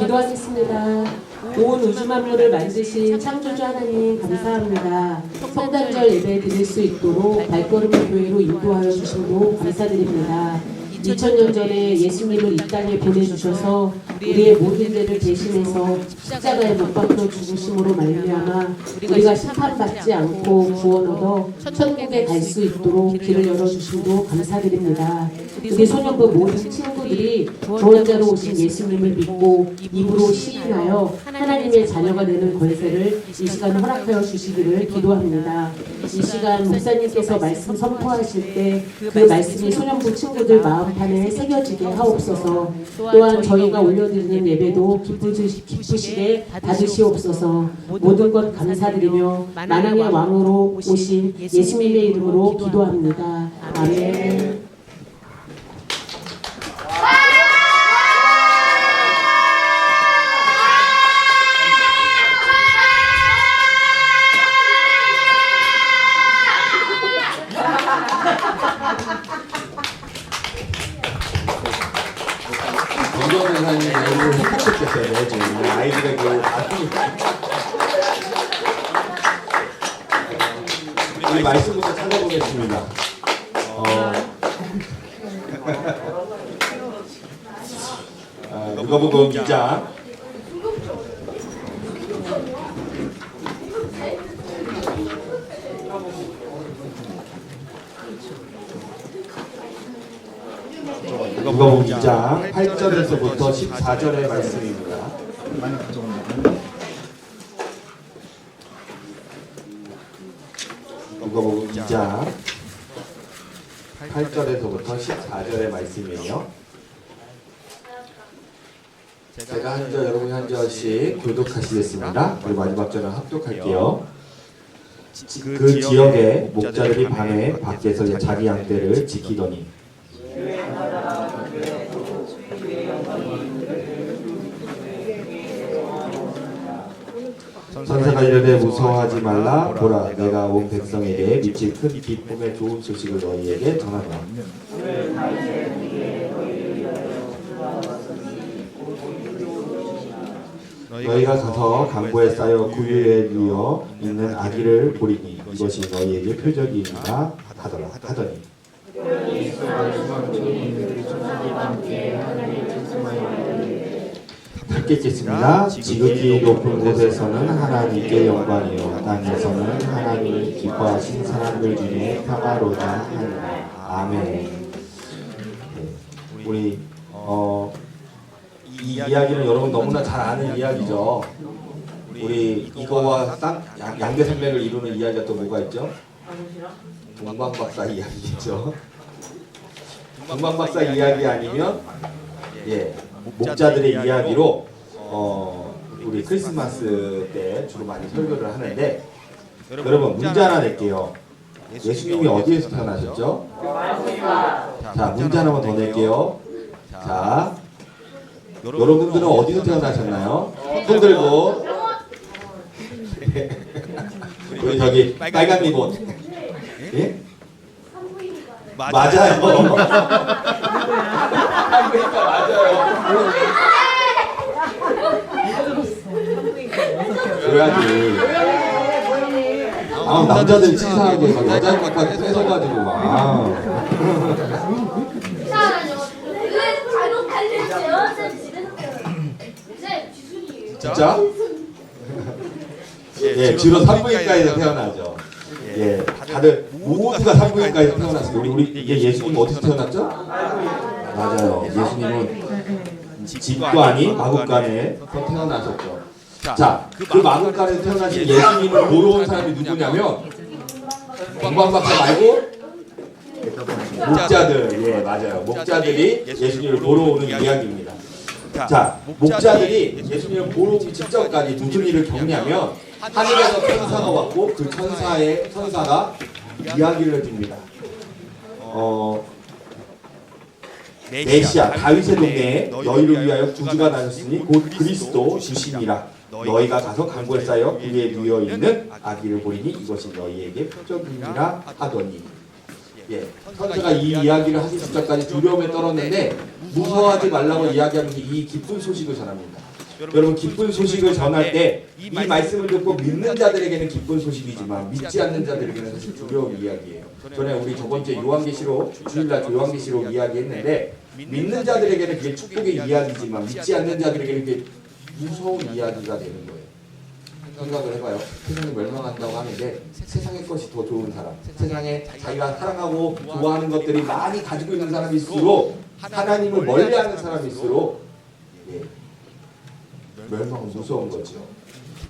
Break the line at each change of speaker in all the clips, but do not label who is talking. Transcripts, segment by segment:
기도하겠습니다. 온 우주 만물을 만드신 창조주 하나님 감사합니다. 성탄절 예배 드릴 수 있도록 발걸음의 교회로 인도하여 주심도 감사드립니다. 2000년 전에 예수님을 이 땅에 보내주셔서 우리의 모든 죄를 대신해서 십자가에 못 박혀 죽으심으로 말미암아 우리가 심판받지 않고 구원 얻어 천국에 갈 수 있도록 길을 열어주심도 감사드립니다. 우리 소년부 모든 친구들이 구원 자로 오신 예수님을 믿고 입으로 시인하여 하나님의 자녀가 되는 권세를 이 시간 허락하여 주시기를 기도합니다. 이 시간 목사님께서 말씀 선포하실 때 그 말씀이 소년부 친구들 마음판에 새겨지게 하옵소서. 또한 저희가 올려드리는 예배도 기쁘시, 기쁘시게 받으시옵소서. 모든 것 감사드리며 만왕의 왕으로 오신 예수님의 이름으로 기도합니다. 아멘.
아이들의 그 우리 말씀부터 찾아보겠습니다. 어, 아, 누가복음 2장 누가복음 2장 8절에서부터 14절의 말씀입니다. 누가복음 2장 8절에서부터 14절의 말씀이에요. 제가 한 절, 여러분이 한 절씩 교독하시겠습니다. 그리고 마지막 절은 합독할게요. 그 지역의 목자들이 밤에 밖에서 자기 양떼를 지키더니 선사가 이르되 무서워하지 말라. 보라 내가 온 백성에게 미칠 큰 기쁨의 좋은 소식을 너희에게 전하노라. 너희가 가서 강보에 쌓여 구유에 누워 있는 아기를 보리니 이것이 너희에게 표적이니라 하더라 하더니 듣겠습니다. 지극히 높은 곳에서는 하나님께 영광이요 땅에서는 하나님이 기뻐하신 사람들 중에 평화로다 하니라. 아멘. 네. 우리 어, 이 이야기는 여러분 너무나 잘 아는 이야기죠. 우리 이거와 쌍, 양- 양대산맥을 이루는 이야기가 또 뭐가 있죠? 동방박사 이야기겠죠. 동방박사 이야기 아니면 예 목자들의 이야기로 어, 우리 크리스마스 때 주로 많이 설교를 하는데 여러분 문제 하나 낼게요. 예수님이 어디에서 태어나셨죠? 자 문제 하나만 더 낼게요. 자 여러분들은 어디서 태어나셨나요? 손 들고 우리 저기 빨간 리본 예? 맞아요. 그러니까 맞아요. 그래야지. 아 남자들 치사하게 막 여자 것까지 뺏어가지고 막. 아. 진짜? 예, 주로 산부인과에서 태어나죠. 예, 다들 모두가 산부인과에서 태어났어요. 우리 우리 이게 예수님 어디서 태어났죠? 맞아요. 예수님은 집관이 마국간에서 태어나셨죠. 자, 그 마국간에서 태어나신 예수님을 보러 온 사람이 누구냐면 동방박사 말고 목자들, 예 맞아요. 목자들이 예수님을 보러 오는 이야기입니다. 자, 목자들이 예수님을 보러 오기 직전까지 무슨 일을 겪냐면 하늘에서 천사가 왔고 그 천사의 천사가 이야기를 해줍니다. 어, 메시아 다윗의 동네에 너희를 위하여 구주가 나셨으니 곧 그리스도 주시니라. 너희가 가서 강고에 쌓여 그 위에 누워 있는 아기를 보리니 이것이 너희에게 표적이니라 하더니. 예, 선생가 이 이야기를 하기 직전까지 두려움에 떨었는데 무서워하지 말라고 이야기하면서 이 기쁜 소식을 전합니다. 여러분 기쁜 소식을 전할 때 이 말씀을 듣고 믿는 자들에게는 기쁜 소식이지만 믿지 않는 자들에게는 사실 두려운 이야기예요. 전에 우리 저번 주에 요한계시록 주일날 요한계시록 이야기했는데 믿는 자들에게는 그게 축복의 이야기지만 믿지 않는 자들에게는 그게 무서운 이야기가 되는 거예요. 생각을 해봐요. 세상이 멸망한다고 하는데 세상의 것이 더 좋은 사람, 세상에 자기가 사랑하고 좋아하는 것들이 많이 가지고 있는 사람일수록 하나님을 멀리하는 사람일수록 예, 멸망은 무서운 거죠.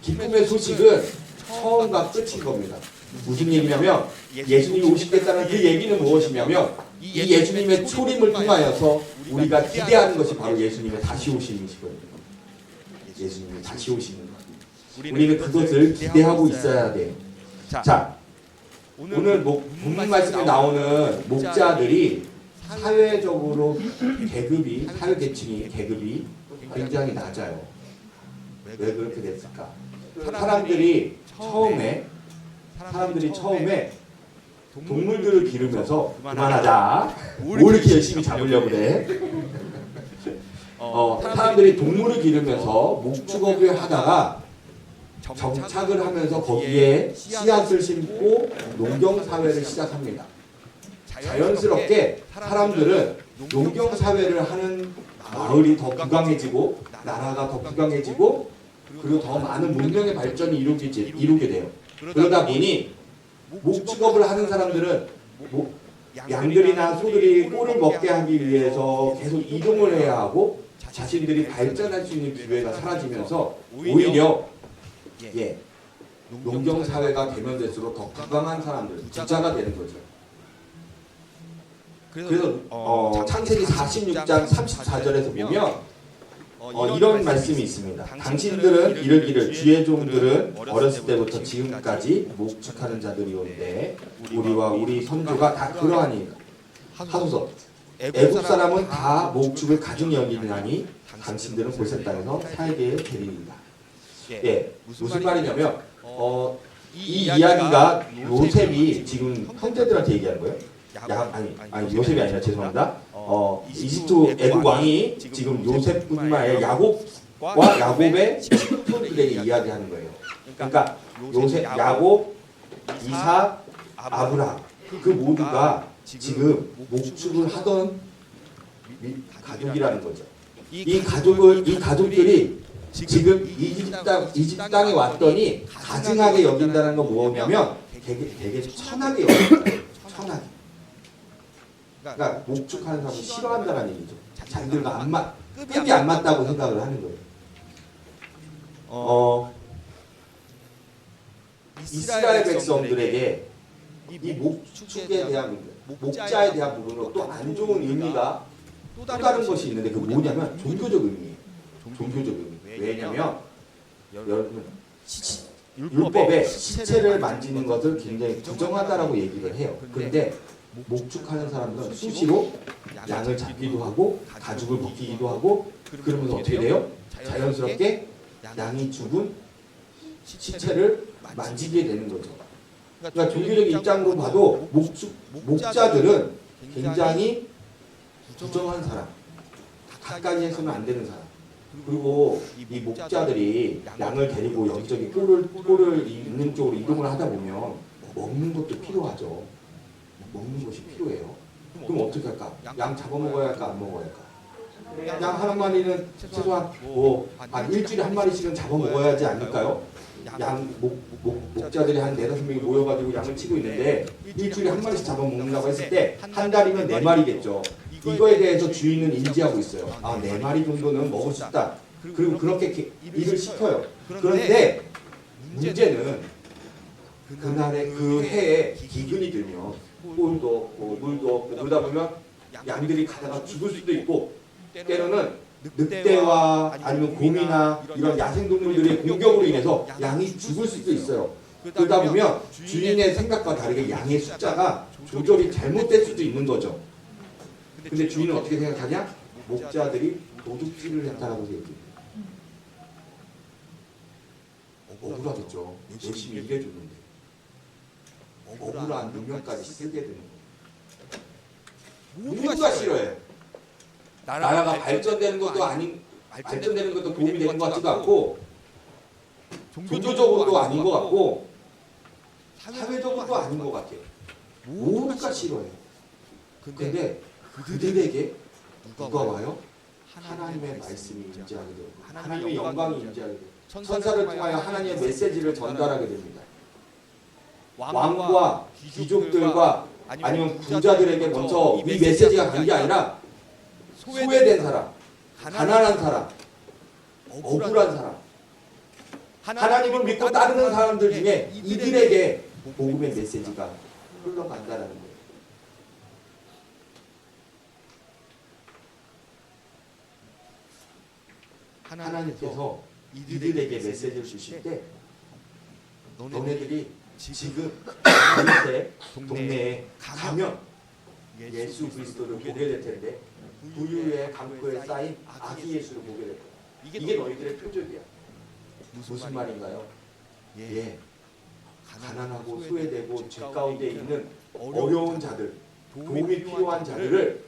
기쁨의 소식은 처음과 끝인 겁니다. 무슨 얘기냐면 예수님이 오시겠다는 그 얘기는 무엇이냐면 이 예수님의 초림을 통하여서 우리가 기대하는 것이 바로 예수님의 다시 오심이시거든요. 예수님이 다시 오시는 것. 우리는 그것을 기대하고 있어야 돼요. 자, 오늘 목, 본문 말씀에 나오는 목자들이 사회적으로 계급이 사회 계층이 계급이 굉장히 낮아요. 왜 그렇게 됐을까? 사람들이 처음에 사람들이 처음에 동물들을 기르면서 그만하자. 뭘 이렇게 열심히 잡으려고 그래? 어, 사람들이 동물을 기르면서 목축업을 하다가 정착을 하면서 거기에 씨앗을 심고 농경 사회를 시작합니다. 자연스럽게 사람들은 농경 사회를 하는 마을이 더 부강해지고 나라가 더 부강해지고 그리고 더 많은 문명의 발전이 이루게, 이루게 돼요. 그러다 보니 목축업을 하는 사람들은 목- 양들이나 소들이 꼴을 먹게 하기 위해서 계속 이동을 해야 하고 자신들이 발전할 수 있는 기회가 사라지면서 오히려 예, 농경 사회가 되면 될수록 더 부강한 사람들, 부자가 되는 거죠. 그래서 어, 창세기 46장 34절에서 보면 어, 이런 말씀이 있습니다. 당신들은 이르기를 주의 종들은 어렸을 때부터 지금까지 목축하는 자들이온데 우리와 우리 선조가 다 그러하니 하소서 애국 사람은 다 목축을 가증히 여기느니 당신들은 볼셋 땅에서 살게 되리이다. 예, 무슨 말이냐면 어, 이 이야기가 요셉이 지금 형제들한테 얘기하는 거예요. 야, 아니, 아니 요셉이 아니라 죄송합니다. 어, 이집트 애국 왕이 지금 요셉뿐만 아니라 야곱과 야곱의 친구들에게 이야기하는 거예요. 그러니까 요셉, 야곱, 이삭, 아브라함 그 모두가 지금 목축을 하던 미- 가족이라는 거죠. 이 가족을 이 가족들이 지금 이집트 땅 이집트 땅에 왔더니 가증하게 여긴다는 건 뭐냐면 되게 되게 천하게 여긴다. 천하게. 그러니까 목축하는 사람을 싫어한다는 얘기죠. 자기들과 안 맞, 급이 안 맞다고 생각을 하는 거예요. 어, 이스라엘 백성들에게 이 목축에 대한 부분, 목자에 대한 부분으로 또 안 좋은 의미가 또 다른 것이 있는데 그 뭐냐면 종교적 의미예요. 종교적 의미. 왜냐면 여러분 율법에 시체를 만지는 것을 굉장히 부정하다라고 얘기를 해요. 그런데 목축하는 사람들은 수시로 양을 잡기도 하고 가죽을 벗기기도 하고 그러면서 어떻게 돼요? 자연스럽게 양이 죽은 시체를 만지게 되는 거죠. 그러니까 종교적 입장으로 봐도 목축 목자들은 굉장히 부정한 사람, 가까이 해서는 안 되는 사람. 그리고 이 목자들이 양을 데리고 여기저기 꼴을 꼴을 있는 쪽으로 이동을 하다 보면 먹는 것도 필요하죠. 먹는 것이 필요해요. 그럼 어떻게 할까? 양 잡아먹어야 할까 안 먹어야 할까? 양 한 마리는 최소한 뭐 한 일주일에 한 마리씩은 잡아먹어야지 않을까요? 양 목, 목, 목자들이 한 네다섯 명이 모여가지고 양을 치고 있는데 일주일에 한 마리씩 잡아먹는다고 했을 때 한 달이면 네 마리겠죠. 이거에 대해서 주인은 인지하고 있어요. 아, 네 마리 정도는 먹을 수 있다. 그리고 그렇게 기- 일을 시켜요. 그런데 문제는 그날의 그 해에 기근이 들면 꿀도 없고 물도 없고 그러다 보면 양들이 가다가 죽을 수도 있고 때로는 늑대와 아니면 곰이나 이런 야생동물들의 공격으로 인해서 양이 죽을 수도 있어요. 그러다 보면 주인의 생각과 다르게 양의 숫자가 조절이 잘못될 수도 있는 거죠. 근데 주인은 어떻게 생각하냐? 목자들이 도둑질을 했다라고 얘기해요. 억울하겠죠. 열심히 일해줬는데 억울한 능력까지 쓰게 되는 거예요. 누구가 싫어해? 나라가 발전되는 것도 아닌 발전되는 것도 도움이 되는 것 같지도 않고 종교적으로도 아닌 것 같고 사회적으로도 아닌 것 같아요. 모두가 싫어해요. 근데 그들에게 누가 와요? 하나님의 말씀이 임재하게 되고 하나님의 영광이 임재하게 되고 천사를 통하여 하나님의 메시지를 전달하게 됩니다. 왕과 귀족들과 아니면 부자들에게 먼저 이 메시지가 간 게 아니라 소외된 사람, 가난한 사람, 억울한 사람, 하나님을 믿고 따르는 사람들 중에 이들에게 복음의 메시지가 흘러간다는 거예요. 하나님께서 이들에게 메시지를 주실 때 너네들이 지금 동네에 가면 예수 그리스도를 보게 될 텐데 부유의 강포에 쌓인 아기 예수를 보게 될 거야. 이게 너희들의 표적이야. 무슨 말인가요? 예, 가난하고 소외되고 죄 가운데 있는 어려운 자들, 도움이 필요한 자들을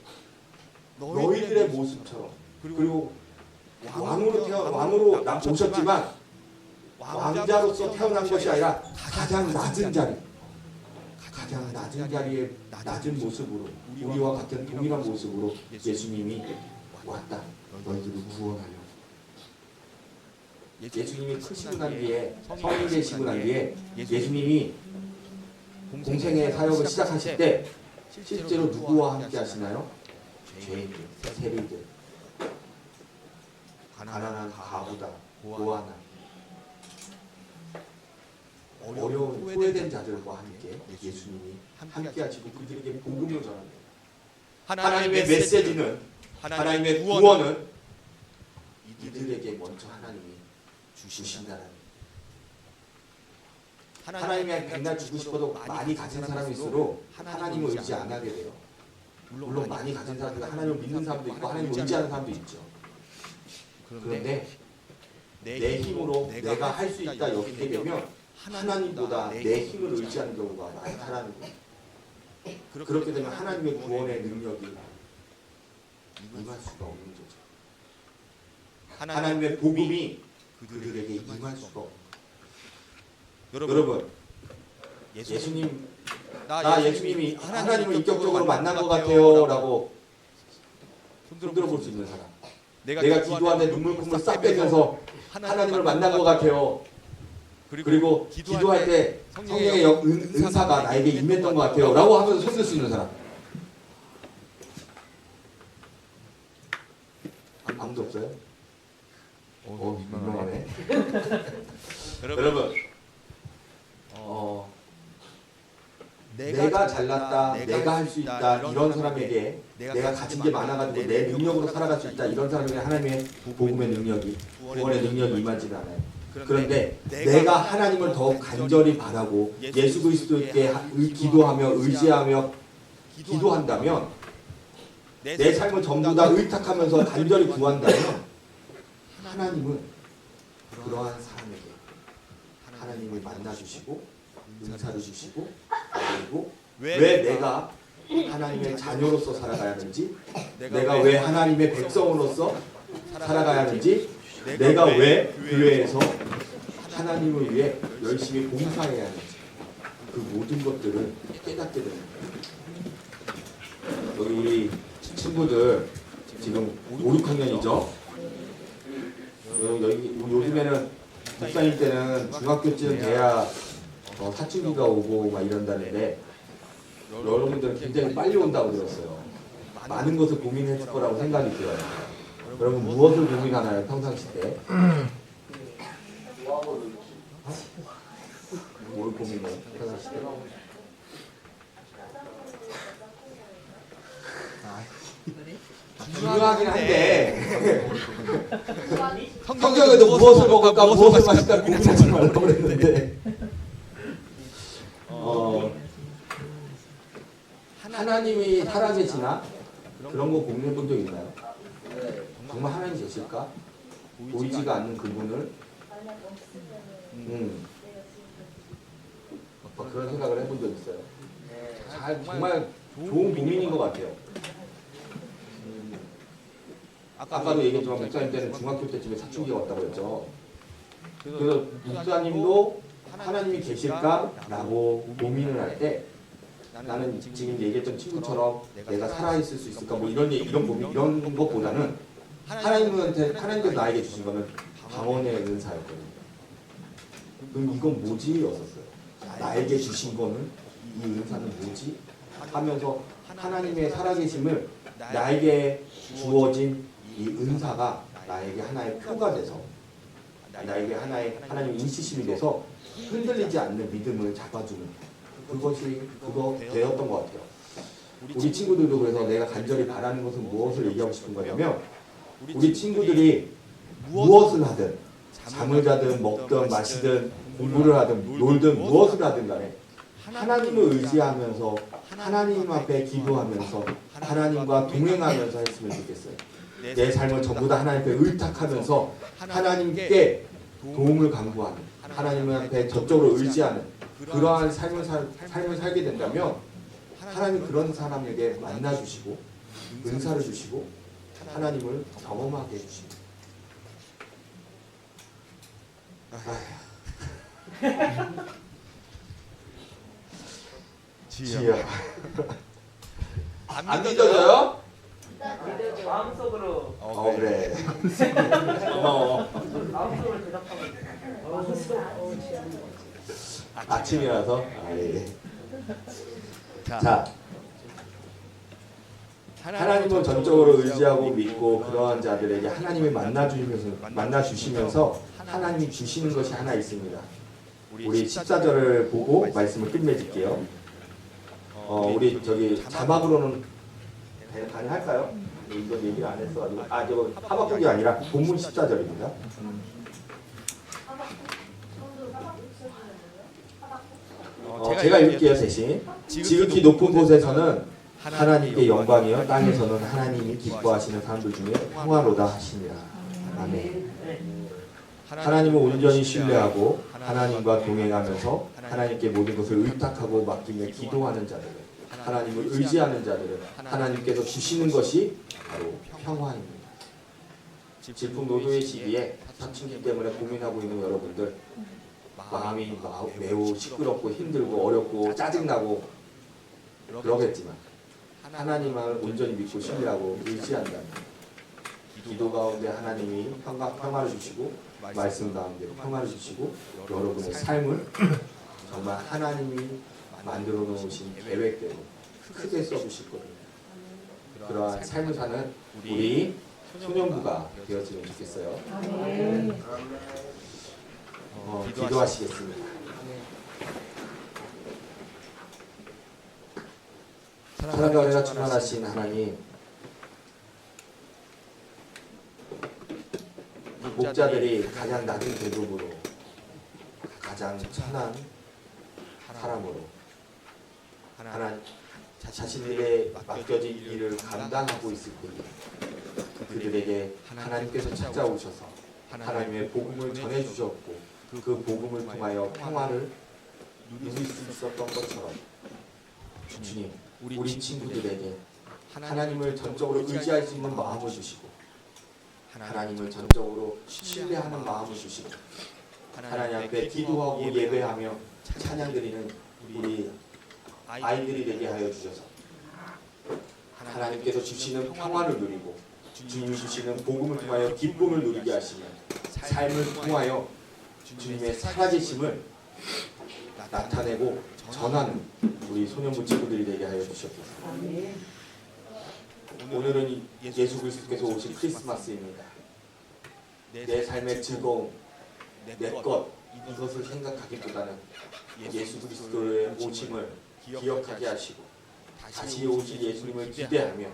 너희들의 모습처럼 그리고 왕으로 태어 왕으로 나 오셨지만 왕자로서 태어난 것이 아니라 가장 낮은 자리, 가장 낮은 자리에 낮은 모습으로 우리와 같은 동일한 모습으로 예수님이 왔다. 너희들을 구원하려. 예수님이 크시고 난 뒤에 성인 되시고 난 뒤에 예수님이 공생의 사역을 시작하실 때 실제로 누구와 함께 하시나요? 죄인들, 세리들, 가난한 가부다, 고아나, 어려운 후회된 자들과 함께 예수님이 함께 하시고 그들에게 복음을 전합니다. 하나님의 메시지는 하나님의 구원은 이들에게 먼저 하나님이 주신다는. 하나님의 백날 주고 싶어도 많이 가진 사람일수록 하나님을 의지 안 하게 돼요. 물론 많이 가진 사람들 하나님을 믿는 사람도 있고 하나님을 의지하는 사람도 있죠. 그런데 내 힘으로 내가 할 수 있다 여기게 되면 하나님보다 내 힘을 의지하는 경우가 많다라는 거예요. 그렇게 되면 하나님의 구원의 능력이 임할 수가 없는 거죠. 하나님의 복음이 그들에게 임할 수가 없는 거예요. 여러분, 예수님, 나 예수님이 하나님을 인격적으로 만난 것 같아요 라고 손들어 볼 수 있는 사람. 내가 기도하는데 눈물 콧물 싹 빼면서 하나님을 만난 것 같아요. 그리고 기도할 때 성령의 영- 은, 은사가 나에게 임했던 것 같아요. 라고 하면서 손들 수 있는 사람. 아무도 없어요? 어, 민망하네. 여러분, 어, 내가 잘났다, 내가 할 수 있다, 이런 사람에게 내가 가진 게 많아가지고 내 능력으로 살아갈 수 있다, 이런 사람에게 하나님의 복음의 능력이, 구원의 능력이 임하지는 않아요. 그런데 내가 하나님을 더 간절히 바라고 예수 그리스도께 기도하며 의지하며 기도한다면 내 삶을 전부 다 의탁하면서 간절히 구한다면 하나님은 그러한 사람에게 하나님을 만나 주시고 은사를 주시고 그리고 왜 내가 하나님의 자녀로서 살아가야 하는지 내가 왜 하나님의 백성으로서 살아가야 하는지 내가 왜 교회에서 하나님을 위해 열심히 봉사해야 하는지 그 모든 것들을 깨닫게 됩니다. 여기 우리 친구들 지금 5, 6학년이죠. 여기 요즘에는 목사님 때는 중학교쯤 돼야 어, 사춘기가 오고 막 이런다는데 여러분들은 굉장히 빨리 온다고 들었어요. 많은 것을 고민했을 거라고 생각이 들어요. 여러분 무엇을 고민하나요 평상시 때? 뭘 고민해 평상시 때? 중요하긴 한데 성경에도 무엇을 먹을까 무엇을 마실까 고민하지 말라고 그랬는데 어, 하나님이 살아계시나 그런 거 고민해 본 적 있나요? 정말 하나님 계실까? 보이지가 않는 그분을 음. 뭐 그런 생각을 해본 적 있어요. 잘 정말 좋은 고민인 것 같아요. 음, 아까도 얘기했지만 목사님 때는 중학교 때쯤에 사춘기가 왔다고 했죠. 그래서 목사님도 하나님이 계실까라고 고민을 할 때 나는 지금 얘기했던 친구처럼 내가 살아있을 수 있을까 뭐 이런 이런 고민 이런 것보다는 하나님한테 하나님께서 나에게 주신 거는 방언의 은사였거든요. 그럼 이건 뭐지?였었어요. 나에게 주신 거는 이 은사는 뭐지? 하면서 하나님의 살아계심을 나에게 주어진 이 은사가 나에게 하나의 표가 돼서 나에게 하나의 하나님 인치심이 돼서 흔들리지 않는 믿음을 잡아주는 그것이 그거 되었던 것 같아요. 우리 친구들도 그래서 내가 간절히 바라는 것은 무엇을 얘기하고 싶은 거냐면 우리 친구들이 무엇을 하든 잠을 자든 먹든 마시든 공부를 하든 놀든 무엇을 하든 간에 하나님을 의지하면서 하나님 앞에 기도하면서 하나님과 동행하면서 했으면 좋겠어요. 내 삶을 전부 다 하나님께 의탁하면서 하나님께 도움을 강구하는 하나님 앞에 저쪽으로 의지하는 그러한 삶을, 살, 삶을 살게 된다면 하나님 그런 사람에게 만나 주시고 은사를 주시고 하나님을 경험하게 해주십니다. 지혜야. 안 믿어져요?
마음속으로
어 그래. 고마워.
마음속으로 대답하면 돼.
아침이라서. 아, 예. 자, 하나님을 전적으로 의지하고 믿고 그러한 자들에게 하나님을 만나 주시면서 만나 주시면서 하나님이 주시는 것이 하나 있습니다. 우리 14절을 보고 말씀을 끝맺을게요. 어, 우리 저기 자막으로는 대- 가능할까요? 이건 얘기를 안 했어가지고 아 저거 하박국이 아니라 본문 14절입니다. 어, 제가 읽을게요 대신 지극히 높은 곳에서는 하나님께 영광이요 땅에서는 하나님이 기뻐하시는 사람들 중에 평화로다 하시니라 아멘. 하나님을 온전히 신뢰하고 하나님과 동행하면서 하나님께 모든 것을 의탁하고 맡기며 기도하는 자들은 하나님을 의지하는 자들은 하나님께서 주시는 것이 바로 평화입니다. 질풍 노도의 시기에 사춘기 때문에 고민하고 있는 여러분들 마음이 마- 매우 시끄럽고 힘들고 어렵고 짜증나고 그러겠지만 하나님을 온전히 믿고 신뢰하고 의지한다면 기도 가운데 하나님이 평화, 평화를 주시고 말씀 가운데 평화를 주시고 여러분의 삶을 정말 하나님이 만들어 놓으신 계획대로 크게 써주실 겁니다. 그러한 삶을 사는 우리 소년부가 되었으면 좋겠어요. 어, 기도하시겠습니다. 사랑과 은혜가 충만하신 하나님. 목자들이 가장 낮은 계급으로 가장 천한 사람으로 하나님 자신들의 맡겨진 일을 감당하고 있을 때에 그들에게 하나님께서 찾아오셔서 하나님의 복음을 전해주셨고 그 복음을 통하여 평화를 누릴 수 있었던 것처럼 주님 우리 친구들에게 하나님을 전적으로 의지할 수 있는 마음을 주시고 하나님을 전적으로 신뢰하는 마음을 주시고 하나님 앞에 기도하고 예배하며 찬양드리는 우리 아이들이 되게 하여 주셔서 하나님께서 주시는 평화를 누리고 주님이 주시는 복음을 통하여 기쁨을 누리게 하시며 삶을 통하여 주님의 살아계심을 나타내고 전하는 우리 소년부 친구들이 되게 하여 주시옵소서. 오늘은 이 예수 그리스도께서 오신 크리스마스입니다. 내 삶의 즐거움, 내 것 이것을 생각하기보다는 예수 그리스도의 오심을 기억하게 하시고 다시 오실 예수님을 기대하며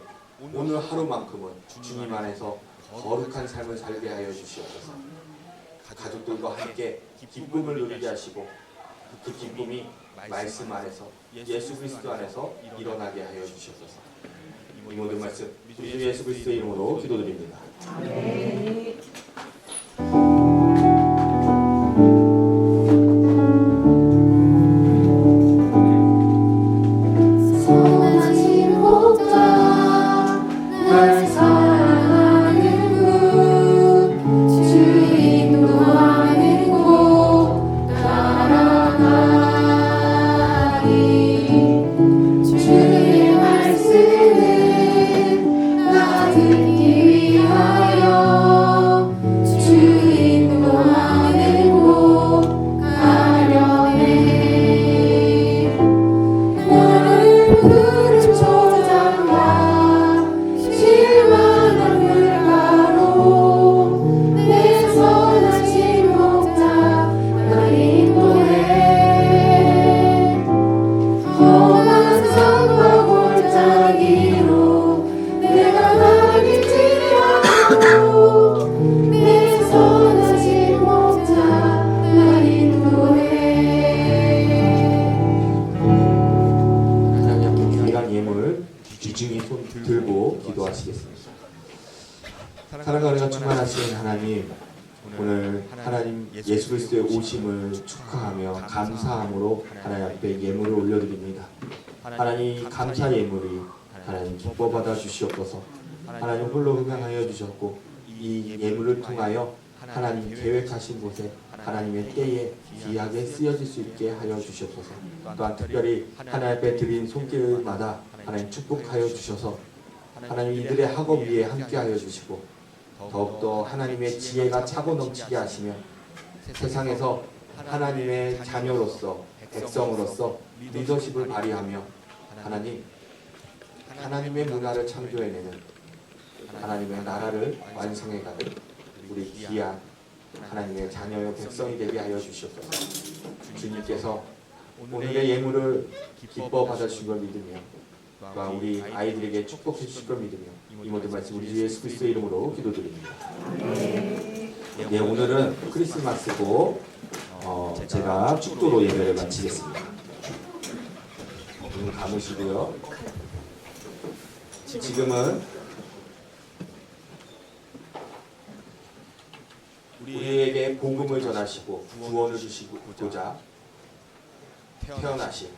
오늘 하루만큼은 주님 안에서 거룩한 삶을 살게 하여 주시옵소서. 가족들과 함께 기쁨을 누리게 하시고 그 기쁨이 말씀 안에서 예수 그리스도 안에서 일어나게 하여 주시옵소서. 이 모든 말씀 우리 주 예수 그리스도의 이름으로 기도드립니다.
네.
그리스도의 오심을 축하하며 감사함으로 하나님 앞에 예물을 올려드립니다. 하나님 감사 예물이 하나님 기뻐 받아 주시옵소서. 하나님 홀로 흥행하여 주셨고 이 예물을 통하여 하나님 계획하신 곳에 하나님의 때에 귀하게 쓰여질 수 있게 하여 주시옵소서. 또한 특별히 하나님 앞에 드린 손길마다 하나님 축복하여 주셔서 하나님 이들의 학업 위에 함께하여 주시고 더욱더 하나님의 지혜가 차고 넘치게 하시며 세상에서 하나님의 자녀로서 백성으로서 리더십을 발휘하며 하나님 하나님의 문화를 창조해내는 하나님의 나라를 완성해가는 우리 귀한 하나님의 자녀의 백성이 되게 하여 주시옵소서. 주님께서 오늘의 예물을 기뻐 받아주신 걸 믿으며 또한 우리 아이들에게 축복해 주실 걸 믿으며 이 모든 말씀 우리 주 예수 그리스도의 이름으로 기도드립니다. 네, 오늘은 크리스마스고 어, 제가 축도로 예배를 마치겠습니다. 눈 감으시고요. 지금은 우리에게 복음을 전하시고 구원을 주시고자 태어나신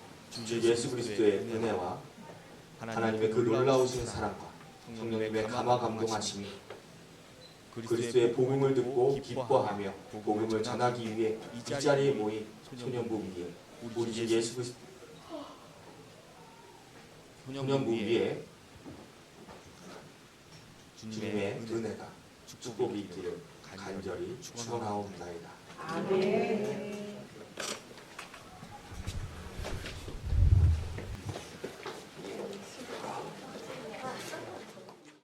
주 예수 그리스도의 은혜와 하나님의 그 놀라우신 사랑과 성령님의 감화 감동하심이 그리스도의 복음을 듣고 기뻐하며 복음을 전하기 위해 이 자리에 모인 소년부 위에 우리 주 예수 그리스도 소년부 위에 주님의 은혜가 축복이 있기를 간절히 축원하옵나이다.
아멘.